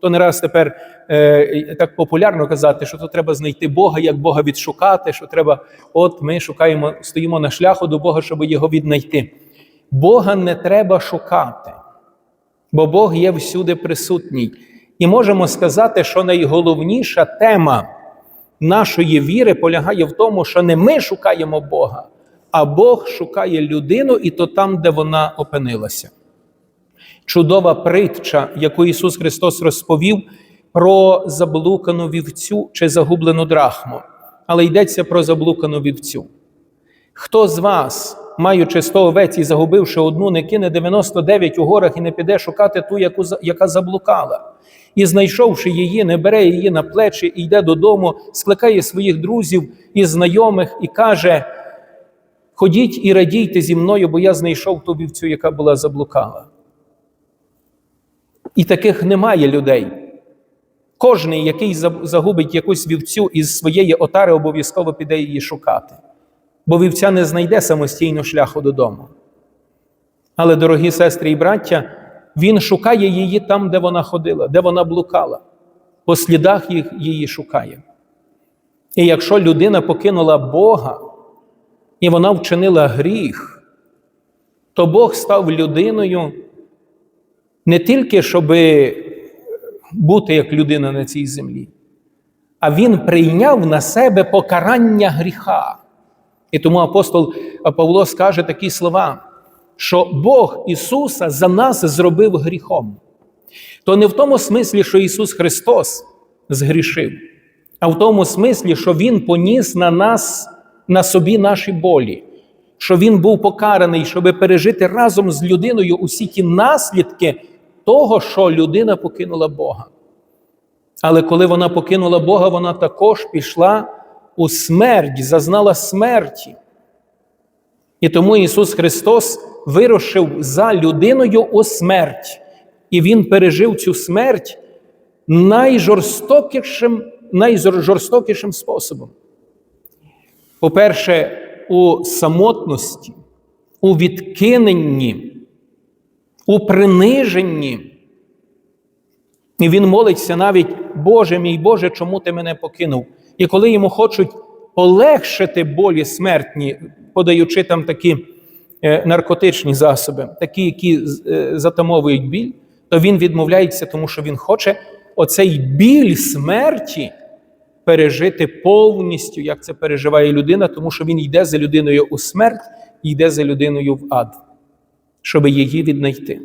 То не раз тепер е, так популярно казати, що то треба знайти Бога, як Бога відшукати, що треба, от ми шукаємо, стоїмо на шляху до Бога, щоб його віднайти. Бога не треба шукати, бо Бог є всюди присутній. І можемо сказати, що найголовніша тема нашої віри полягає в тому, що не ми шукаємо Бога, а Бог шукає людину, і то там, де вона опинилася. Чудова притча, яку Ісус Христос розповів про заблукану вівцю чи загублену драхму, але йдеться про заблукану вівцю. Хто з вас, маючи 100 овець і загубивши одну, не кине 99 у горах і не піде шукати ту, яку, яка заблукала? І знайшовши її, не бере її на плечі і йде додому, скликає своїх друзів і знайомих і каже: Ходіть і радійте зі мною, бо я знайшов ту вівцю, яка була заблукала. І таких немає людей. Кожний, який загубить якусь вівцю із своєї отари, обов'язково піде її шукати. Бо вівця не знайде самостійно шляху додому. Але, дорогі сестри і браття, він шукає її там, де вона ходила, де вона блукала. По слідах їх, її шукає. І якщо людина покинула Бога, і вона вчинила гріх, то Бог став людиною не тільки, щоб бути як людина на цій землі, а Він прийняв на себе покарання гріха. І тому апостол Павло скаже такі слова, що Бог Ісуса за нас зробив гріхом. То не в тому смислі, що Ісус Христос згрішив, а в тому смислі, що Він поніс на нас, на собі наші болі, що Він був покараний, щоб пережити разом з людиною усі ті наслідки того, що людина покинула Бога. Але коли вона покинула Бога, вона також пішла у смерть, зазнала смерті. І тому Ісус Христос вирушив за людиною у смерть, і Він пережив цю смерть найжорстокішим, найжорстокішим способом. По-перше, у самотності, у відкиненні, у приниженні. І він молиться навіть, Боже мій Боже, чому ти мене покинув? І коли йому хочуть полегшити болі смертні, подаючи там такі е, наркотичні засоби, такі, які е, затамовують біль, то він відмовляється, тому що він хоче оцей біль смерті пережити повністю, як це переживає людина, тому що він йде за людиною у смерть йде за людиною в ад, щоб її віднайти.